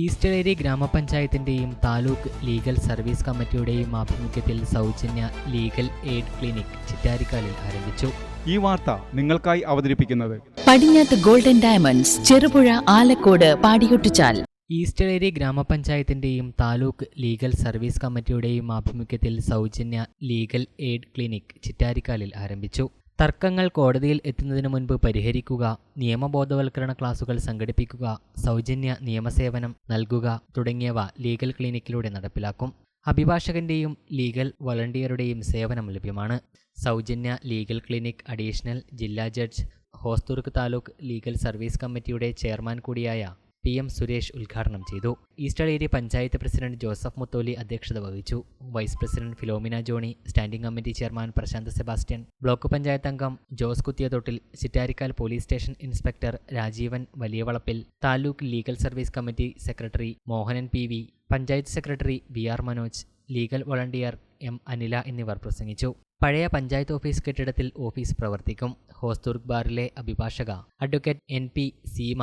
Easter ഗ്രാമപഞ്ചായത്തിന്റെയും ഗ്രാമപഞ്ചായത്തിന്റെയും taluk legal service കമ്മിറ്റിയുടെയും ആഭിമുഖ്യത്തിൽ സൗജന്യ ലീഗൽ എയ്ഡ് ക്ലിനിക് ചിറ്റാരിക്കാലിൽ ആരംഭിച്ചു. ഈ വാർത്ത നിങ്ങൾക്കായി അവതരിപ്പിക്കുന്നത് പടിഞ്ഞാത്ത് ഗോൾഡൻ ഡയമണ്ട്സ് ചെറുപുഴ ആലക്കോട് പാടിയൊട്ടിച്ചാൽ ഈസ്റ്റർ ഗ്രാമപഞ്ചായത്തിന്റെയും ഗ്രാമപഞ്ചായത്തിന്റെയും താലൂക്ക് ലീഗൽ സർവീസ് കമ്മിറ്റിയുടെയും ആഭിമുഖ്യത്തിൽ സൗജന്യ ലീഗൽ എയ്ഡ് ക്ലിനിക് ചിറ്റാരിക്കാലിൽ ആരംഭിച്ചു. തർക്കങ്ങൾ കോടതിയിൽ എത്തുന്നതിനു മുൻപ് പരിഹരിക്കുക നിയമബോധവൽക്കരണ ക്ലാസുകൾ സംഘടിപ്പിക്കുക സൗജന്യ നിയമസേവനം നൽകുക തുടങ്ങിയവ ലീഗൽ ക്ലിനിക്കിലൂടെ നടപ്പിലാക്കും. അഭിഭാഷകന്റെയും ലീഗൽ വളണ്ടിയറുടെയും സേവനം ലഭ്യമാണ്. സൗജന്യ ലീഗൽ ക്ലിനിക് അഡീഷണൽ ജില്ലാ judge Hosdurg taluk legal service കമ്മിറ്റിയുടെ ചെയർമാൻ കൂടിയായ പി എം സുരേഷ് ഉദ്ഘാടനം ചെയ്തു. Easter area panchayat president Joseph Mutholi അധ്യക്ഷത വഹിച്ചു. Vice president Philomina Johny standing committee chairman Prashanth Sebastian block panchayat അംഗം Jose Kuthiyathottil Chittarikkal police station inspector Rajeevan Valiyavalappil taluk legal service committee secretary Mohanan P V panchayat secretary B R Manoj legal volunteer M Anila എന്നിവർ പ്രസംഗിച്ചു. പഴയ panchayat office കെട്ടിടത്തിൽ office പ്രവർത്തിക്കും. ഹോസ്ദുർഗ് ബാറിലെ അഭിഭാഷക advocate N P Seema